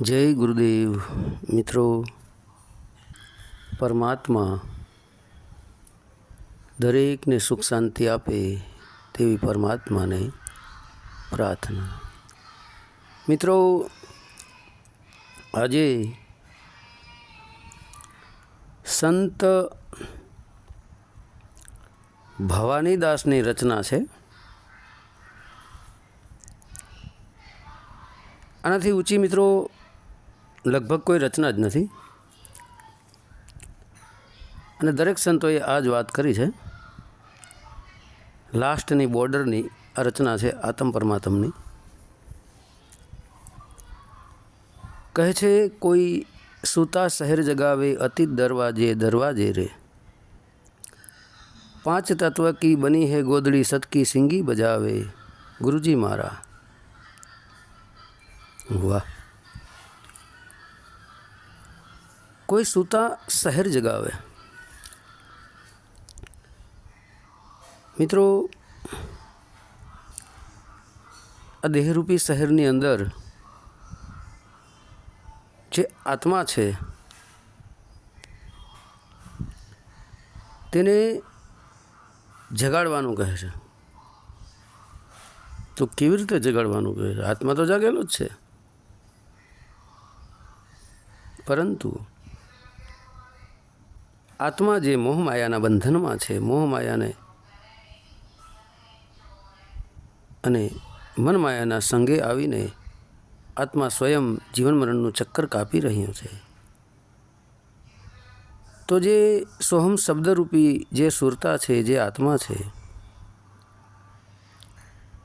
જય ગુરુદેવ. મિત્રો, પરમાત્મા દરેકને સુખ શાંતિ આપે તેવી પરમાત્માને પ્રાર્થના. મિત્રો, આજે સંત ભવાનીદાસની રચના છે. આનાથી ઊંચી મિત્રો લગભગ કોઈ રચના જ નથી. અને દરેક સંતોએ આ જ વાત કરી છે. લાસ્ટની બોર્ડરની આ રચના છે આતમ પરમાત્મની. કહે છે, કોઈ સૂતા શહેર જગાવે, અતિત દરવાજે દરવાજે રે. પાંચ તત્વ કી બની હે ગોદડી સતકી સિંગી બજાવે. ગુરુજી મારા. વાહ. કોઈ સૂતા શહેર જગાવે મિત્રો આ દેહરૂપી શહેરની અંદર જે આત્મા છે તેને જગાડવાનું કહે છે તો કેવી રીતે જગાડવાનું કહે છે આત્મા તો જાગેલો જ છે પરંતુ આત્મા જે મોહમાયાના બંધનમાં છે, મોહમાયાને અને મનમાયાના સંગે આવીને આત્મા સ્વયં જીવન મરણનું ચક્કર કાપી રહ્યું છે. તો જે સોહમ શબ્દરૂપી જે સુરતા છે, જે આત્મા છે,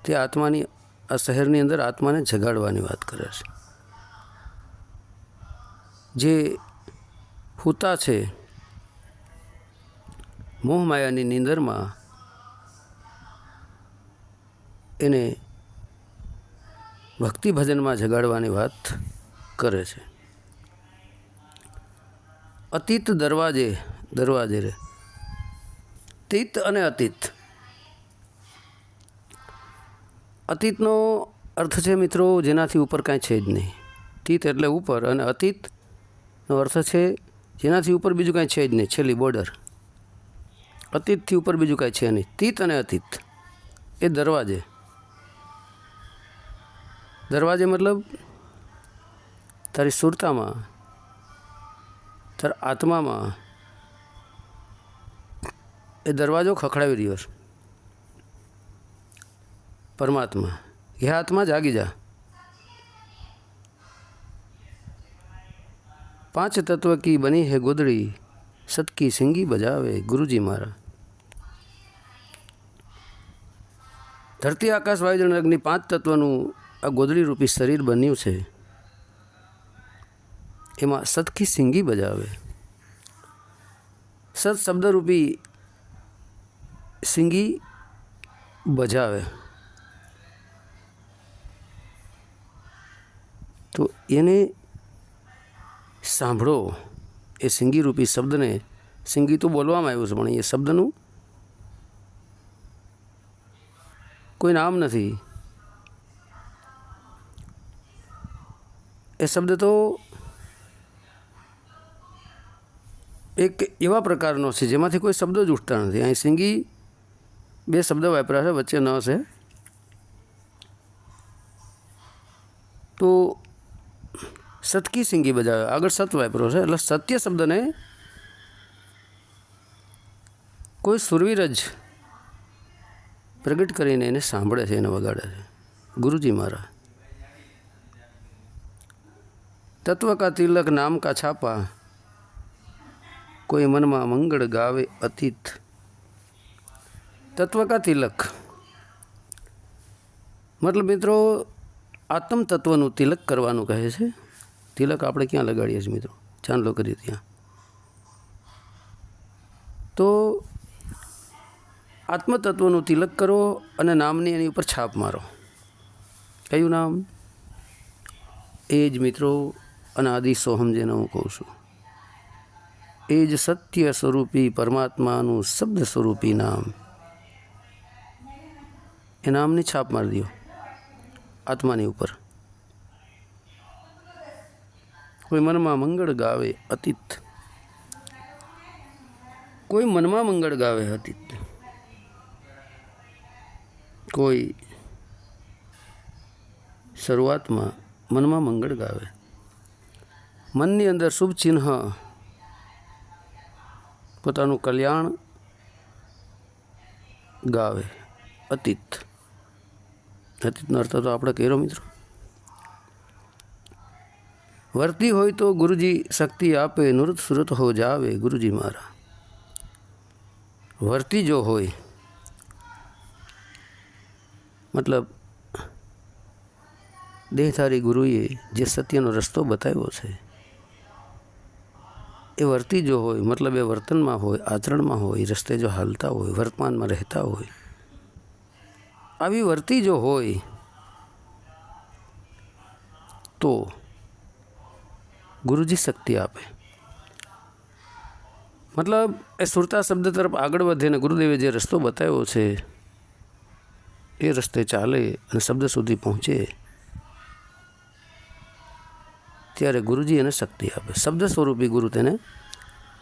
તે આત્માની આ શહેરની અંદર આત્માને જગાડવાની વાત કરે છે. જે હુતા છે મોહમાયાની નીંદરમાં એને ભક્તિ ભજનમાં જગાડવાની વાત કરે છે. અતીત દરવાજે દરવાજે રે. તીત અને અતીત. અતીતનો અર્થ છે મિત્રો, જેનાથી ઉપર કાંઈ છે જ નહીં. તીત એટલે ઉપર અને અતીતનો અર્થ છે જેનાથી ઉપર બીજું કાંઈ છે જ નહીં, છેલ્લી બોર્ડર અતીતથી ઉપર બીજું કાંઈ છે નહીં. તીત અને અતીત એ દરવાજે. દરવાજે મતલબ તારી સુરતામાં, તારા આત્મામાં એ દરવાજો ખખડાવી રહ્યો છે. પરમાત્મા. એ આત્મા જાગી જા. પાંચ તત્વ કી બની હે ગોદડી સતકી સિંગી બજાવે ગુરુજી મારા. ધરતી આકાશ વાયુજળ અગ્નિ પાંચ તત્વનું આ ગોદડી રૂપી શરીર બન્યું છે. એમાં સતખી સિંગી બજાવે. સત શબ્દરૂપી સિંગી બજાવે. તો એને સાંભળો. એ સિંગી રૂપી શબ્દને સિંગી તો બોલવામાં આવ્યું છે, પણ એ શબ્દનું કોઈ નામ નથી. એ શબ્દ તો એક એવા પ્રકારનો છે, જેમાંથી કોઈ શબ્દ જ ઉઠતા નથી. અહીં સિંગી બે શબ્દ વાપર્યા છે, વચ્ચે ન છે. તો સતકી સિંગી બજાવે આગળ સત વાપરો છે, એટલે સત્ય શબ્દને કોઈ સુરવીર જ પ્રગટ કરીને એને સાંભળે છે, એને વગાડે છે. ગુરુજી મારા તત્વ કા તિલક નામ કા છાપા, કોઈ મનમાં મંગળ ગાવે અતીત. તત્વ કા તિલક. મતલબ મિત્રો, આત્મ તત્વનું તિલક કરવાનું કહે છે. તિલક આપણે ક્યાં લગાડીએ છીએ મિત્રો? ચાંદલો કરીએ ત્યાં. તો આત્મતત્વનું તિલક કરો અને નામની એની ઉપર છાપ મારો. કયું નામ? એ જ મિત્રો અનાદિ સોહમ જેને હું કહું છું. એ જ સત્ય સ્વરૂપી પરમાત્માનું શબ્દ સ્વરૂપી નામ. એ નામની છાપ મારી દો આત્માની ઉપર. કોઈ મનમાં મંગળ ગાવે અતીત. કોઈ મનમાં મંગળ ગાવે અતીત. કોઈ શરૂઆતમાં મનમાં મંગળ ગાવે. મનની અંદર શુભ ચિહ્ન પોતાનું કલ્યાણ ગાવે. અતીત. અતીતનો અર્થ તો આપણે કર્યો મિત્રો. વર્તી હોય તો ગુરુજી શક્તિ આપે નૃત સુરત હો જાવે ગુરુજી મારા. વર્તી જો હોય મતલબ, દેહધારી ગુરુએ જે સત્યનો રસ્તો બતાવ્યો છે, એ વર્તી જો હોય, મતલબ એ વર્તનમાં હોય, આચરણમાં હોય, રસ્તે જો હાલતા હોય, વર્તમાનમાં રહેતા હોય, આવી વર્તી જો હોય, તો ગુરુજી શક્તિ આપે. મતલબ, એ સુરતા શબ્દ તરફ આગળ વધે ને ગુરુદેવે જે રસ્તો બતાવ્યો છે એ રસ્તે ચાલે અને શબ્દ સુધી પહોંચે, ત્યારે ગુરુજી એને શક્તિ આપે. શબ્દ સ્વરૂપી ગુરુ તેને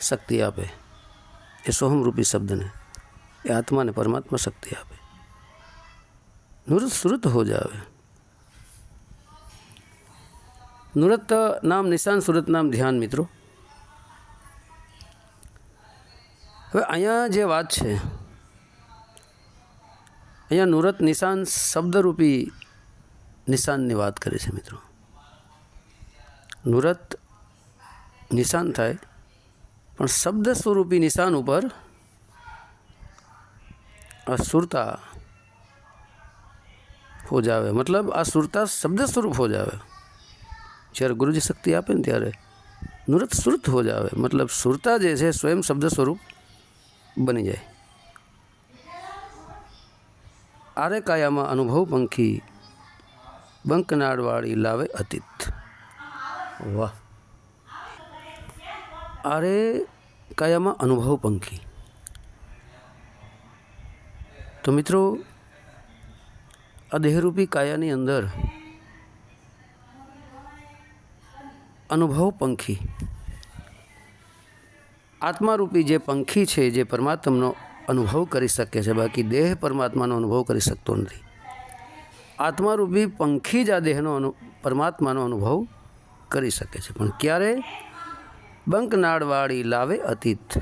શક્તિ આપે. એ સોહમરૂપી શબ્દને, એ આત્માને પરમાત્મા શક્તિ આપે. નૃત સુરત હો જાવે. નૃત નામ, નિશાન સુરત નામ ધ્યાન મિત્રો. હવે અહીંયા જે વાત છે અહીંયા નુરત નિશાન શબ્દરૂપી નિશાનની વાત કરે છે મિત્રો. નુરત નિશાન થાય, પણ શબ્દ સ્વરૂપી નિશાન ઉપર આ સુરતા હો જાવે મતલબ આ સુરતા શબ્દ સ્વરૂપ હો જાવે જ્યારે ગુરુજી શક્તિ આપે ને ત્યારે નુરત સુરત હો જાવે મતલબ સુરતા જે છે સ્વયં શબ્દ સ્વરૂપ બની જાય. આરે કાયામાં અનુભવ પંખી બંકનાળવાળી લાવે અતીત. વાહ. આરે કાયામાં અનુભવ પંખી. તો મિત્રો, આ દેહરૂપી કાયાની અંદર અનુભવ પંખી. આત્મારૂપી જે પંખી છે, જે પરમાત્માનો અનુભવ કરી શકે છે. બાકી દેહ પરમાત્માનો અનુભવ કરી શકતો નથી. આત્મારૂપી પંખી જ આ દેહનો અનુ, પરમાત્માનો અનુભવ કરી શકે છે. પણ ક્યારે? બંકનાળવાળી લાવે અતીત.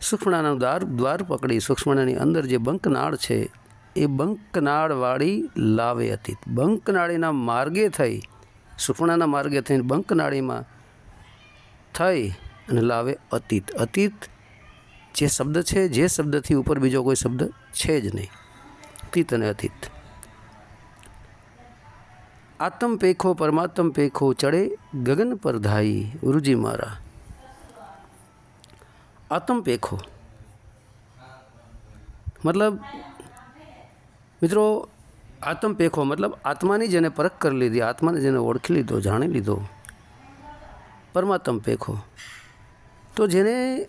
સૂક્ષ્મણાનું દ્વાર દ્વાર પકડી સૂક્ષ્મણાની અંદર જે બંકનાળ છે, એ બંકનાળવાળી લાવે અતીત. બંકનાળીના માર્ગે થઈ, સૂક્ષ્મણાના માર્ગે થઈને બંકનાળીમાં થઈ અને લાવે અતીત. અતીત જે શબ્દ છે, જે શબ્દથી ઉપર બીજો કોઈ શબ્દ છે જ નહીં. અતીત અને અતીત. આત્મ પેખો પરમાત્મ પેખો ચડે ગગન પર ધાઈ ગુરુજી મારા. આત્મ પેખો. મતલબ, મિત્રો, આત્મ પેખો મતલબ આત્માની જેને પરખ કરી લીધી, આત્માને જેને ઓળખી લીધો, જાણી લીધો. પરમાત્મ પેખો. તો જેને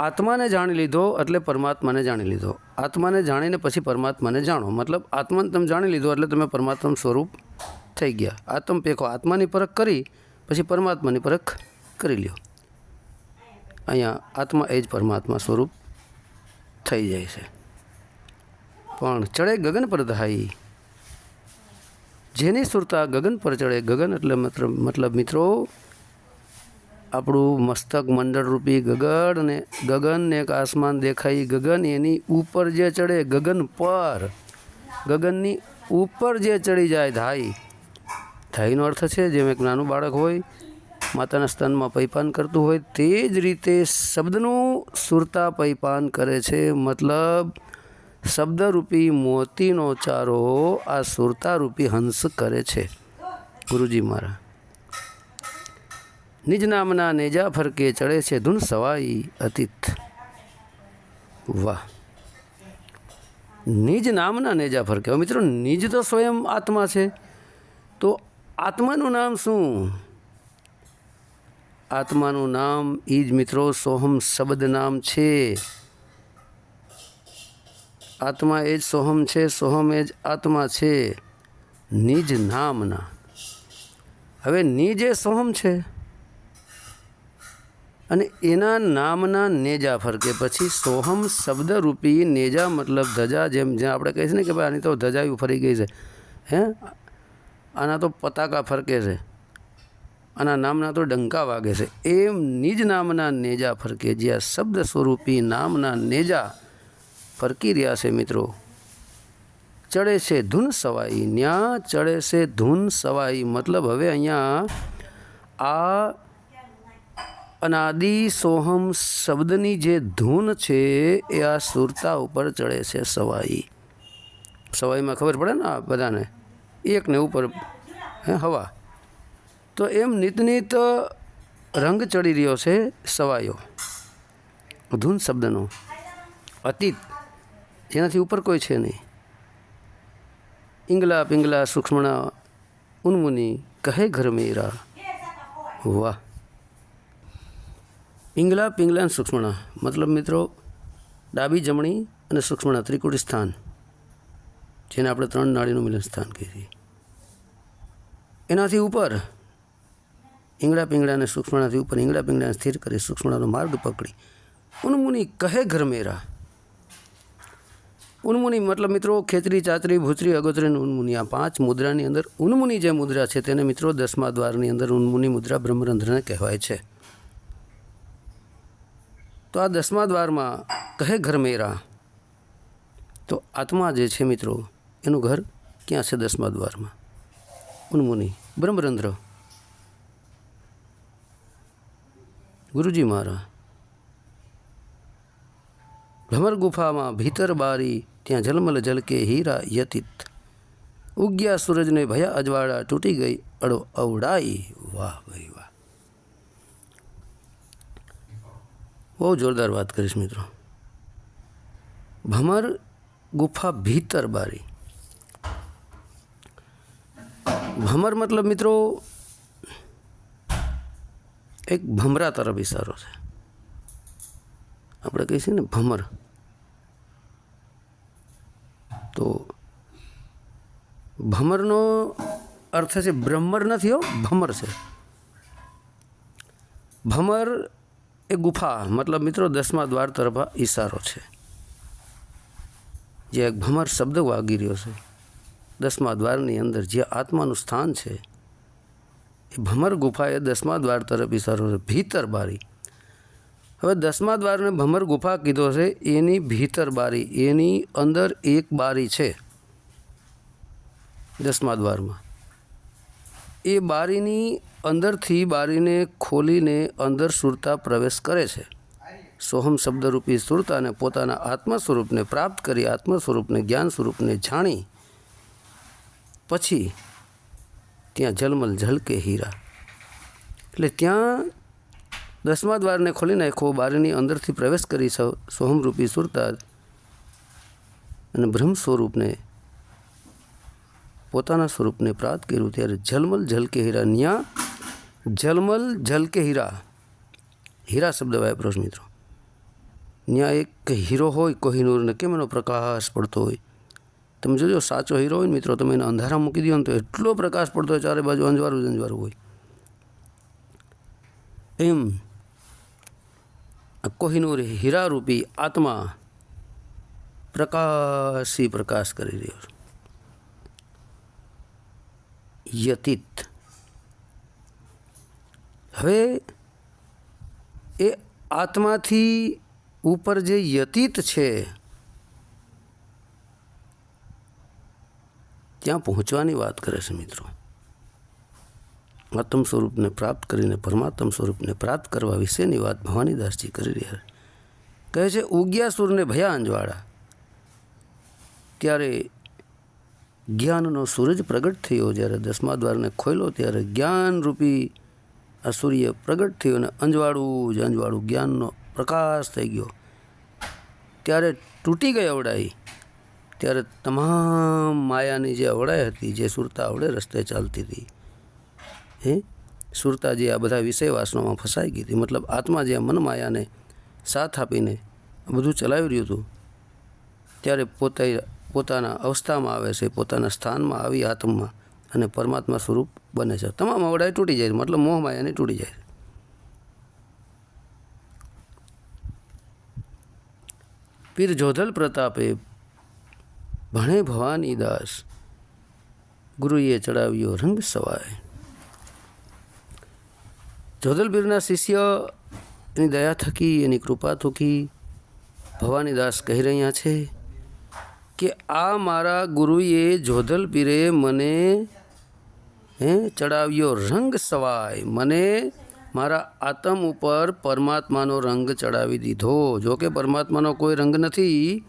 આત્માને જાણી લીધો એટલે પરમાત્માને જાણી લીધો. આત્માને જાણીને પછી પરમાત્માને જાણો. મતલબ આત્માને તમે જાણી લીધો એટલે તમે પરમાત્મા સ્વરૂપ થઈ ગયા. આત્મ પેખો આત્માની પરખ કરી, પછી પરમાત્માની પરખ કરી લ્યો. અહીંયા આત્મા એ જ પરમાત્મા સ્વરૂપ થઈ જાય છે. પણ ચડે ગગન પર દહાઈ. જેની સુરતા ગગન પર ચડે ગગન એટલે મતલબ મતલબ મિત્રો આપણું મસ્તક મંડળરૂપી ગગન ને ગગન એક આસમાન દેખાય ગગન એની ઉપર જે ચડે, ગગન પર. ગગનની ઉપર જે ચડી જાય ધાઈ. ધાઈનો અર્થ છે, જેમ એક નાનું બાળક હોય, માતાના સ્તનમાં પૈપાન કરતું હોય, તે જ રીતે શબ્દનું સુરતા પૈપાન કરે છે. મતલબ, શબ્દરૂપી મોતીનો ચારો આ સુરતારૂપી હંસ કરે છે. ગુરુજી મારા નિજ નામના નેજા ફરકે ચડે છે ધૂન સવાઈ અતીત. વાહ. નિજ નામના નેજા ફરકે. મિત્રો, નિજ તો સ્વયં આત્મા છે. તો આત્માનું નામ શું? આત્માનું નામ એ જ મિત્રો સોહમ શબ્દ નામ છે. આત્મા એ જ સોહમ છે, સોહમ એ જ આત્મા છે. નિજ નામના. હવે નિજ એ સોહમ છે. અને એના નામના નેજા ફરકે. પછી સોહમ શબ્દરૂપી, નેજા મતલબ ધજા જેમ જ્યાં આપણે કહીએ ને કે ભાઈ આની તો ધજાયું ફરી ગઈ છે. હે? આના તો પતાકા ફરકે છે. આના નામના તો ડંકા વાગે છે. એમ નિજ નામના નેજા ફરકે જ્યાં શબ્દ સ્વરૂપી નામના નેજા ફરકી રહ્યા છે મિત્રો. ચડે છે ધૂન સવાઈ, ન્યા ચડે છે ધૂન સવાઈ. મતલબ હવે અહીંયા આ અનાદિ સોહમ શબ્દની જે ધૂન છે એ આ સુરતા ઉપર ચડે છે સવાઈ. સવાઈમાં ખબર પડે ને આ બધાને? એકને ઉપર, હે, હવા. તો એમ નિતનિત રંગ ચડી રહ્યો છે સવાયો ધૂન શબ્દનો. અતીત. જેનાથી ઉપર કોઈ છે નહીં. ઇંગલા પિંગલા સૂક્ષ્મણા ઉન્મુની કહે ઘર મેરા. વાહ. પિંગલા પિંગલા અને સૂક્ષ્મણા. મતલબ મિત્રો, ડાબી જમણી અને સૂક્ષ્મણા, ત્રિકુટી સ્થાન. જેને આપણે ત્રણ નાળીનું મિલન સ્થાન કહીએ એનાથી ઉપર ઈંગડા પિંગળાને સૂક્ષ્મણાથી ઉપર ઈંગડા પિંગળાને સ્થિર કરી સૂક્ષ્મણાનો માર્ગ પકડી. ઉન્મુની કહે ઘર મેરા ઉન્મુની મતલબ મિત્રો, ખેતરી, ચાતરી, ભૂતરી, અગોતરી ઉન્મુની. આ પાંચ મુદ્રાની અંદર ઉન્મુની જે મુદ્રા છે, તેને મિત્રો દસમા દ્વારની અંદર ઉન્મુની મુદ્રા બ્રહ્મરંધ્રને કહેવાય છે. તો આ દસમા દ્વારમાં કહે ઘર મેરા? તો આત્મા જે છે મિત્રો, એનું ઘર ક્યાં છે દસમા દ્વારમાં? ઉન્મુનિ બ્રહ્મરંધ્ર. ગુરુજી મારા ભ્રમર ગુફામાં ભીતર બારી ત્યાં જલમલ જલકે હીરા યતિત. ઉગ્યા સૂરજને ભયા અજવાળા તૂટી ગઈ અડો અવડાઈ વાહ ભાઈ વાહ. બહુ જોરદાર વાત કરીશ મિત્રો. ભમર ગુફા ભીતર બારી. ભમર મતલબ મિત્રો એક ભમરા તરફ ઇશારો છે. આપણે છીએ ને ભમર. તો ભમરનો અર્થ છે બ્રહ્મર નથી હો, ભમર છે. ભમર એ ગુફા, મતલબ મિત્રો દસમા દ્વાર તરફ ઈશારો છે. જે એક ભમર શબ્દ વાગી રહ્યો છે. દસમા દ્વારની અંદર જે આત્માનું સ્થાન છે, એ ભમર ગુફા એ દસમા દ્વાર તરફ ઈશારો છે, ભીતર બારી. હવે દસમા દ્વારને ભમર ગુફા કીધો છે, એની ભીતર બારી, એની અંદર એક બારી છે દસમા દ્વારમાં. એ બારીની અંદરથી બારીને ખોલીને અંદર સુરતા પ્રવેશ કરે છે. સોહમ શબ્દરૂપી સુરતાને પોતાના આત્મ સ્વરૂપને પ્રાપ્ત કરી આત્મ સ્વરૂપને જ્ઞાન સ્વરૂપને જાણી, પછી ત્યાં જલમલ ઝલકે હીરા. એટલે ત્યાં દસમા દ્વારને ખોલી નાખો બારીની અંદરથી પ્રવેશ કરી સોહમરૂપી સુરતા અને બ્રહ્મ સ્વરૂપને પોતાના સ્વરૂપને પ્રાપ્ત કર્યું ત્યારે જલમલ ઝલકે હીરા ન્યા જલમલ ઝલકે હીરા. હીરા શબ્દ વાપરો મિત્રો. ત્યાં એક હીરો હોય કોહિનૂરને કેમ એનો પ્રકાશ પડતો હોય? તમે જોજો, સાચો હીરો હોય ને મિત્રો, તમે એને અંધારા મૂકી દો ને તો એટલો પ્રકાશ પડતો હોય, ચારે બાજુ અંજવારું જ અંજવારું હોય. એમ કોહિનૂર હીરારૂપી આત્મા પ્રકાશી પ્રકાશ કરી રહ્યો છે. યતિત. હવે એ આત્માથી ઉપર જે યતિત છે, ત્યાં પહોંચવાની વાત કરે છે મિત્રો. આત્મ સ્વરૂપને પ્રાપ્ત કરીને, પરમાત્મ સ્વરૂપને પ્રાપ્ત કરવા વિશેની વાત ભવાનીદાસજી કરી રહ્યા કહે છે, ઉગ્યા સુરને ભયા અંજવાળા ત્યારે જ્ઞાનનો સૂરજ પ્રગટ થયો જ્યારે દસમા દ્વારને ખોલ્યો ત્યારે જ્ઞાનરૂપી આ સૂર્ય પ્રગટ થયો અને અંજવાળું જ અંજવાળું જ્ઞાનનો પ્રકાશ થઈ ગયો. ત્યારે તૂટી ગઈ અવડાઈ ત્યારે તમામ માયાની જે અવડાઈ હતી, જે સુરતા અવડે રસ્તે ચાલતી હતી. હે? સુરતા જે આ બધા વિષય વાસનામાં ફસાઈ ગઈ હતી, મતલબ આત્મા જે મન માયાને સાથ આપીને બધું ચલાવી રહ્યું હતું, ત્યારે પોતે પોતાના અવસ્થામાં આવે છે, પોતાના સ્થાનમાં આવી આત્મા અને પરમાત્મા સ્વરૂપ બને છે. તમામ આવડાએ તૂટી જાય મતલબ મોહ માયાની તૂટી જાય પીર જોધલ પ્રતાપે ભણે ભવાની દાસ ગુરુએ ચડાવ્યો રંગ સવાય. જોધલપીરના શિષ્ય એની દયા થકી, એની કૃપા થકી ભવાની દાસ કહી રહ્યા છે કે આ મારા ગુરુએ જોધલપીરે મને, હે, ચડાવ્યો રંગ સવાય. મને મારા આત્મ ઉપર પરમાત્માનો રંગ ચડાવી દીધો. જો કે પરમાત્માનો કોઈ રંગ નથી,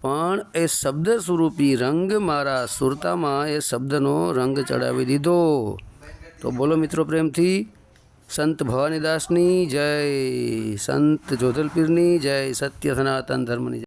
પણ એ શબ્દ સ્વરૂપી રંગ મારા સુરતામાં એ શબ્દનો રંગ ચડાવી દીધો. તો બોલો મિત્રો પ્રેમથી, સંત ભવાનીદાસની જય, સંત જોધલપીરની જય, સત્ય સનાતન ધર્મની જય.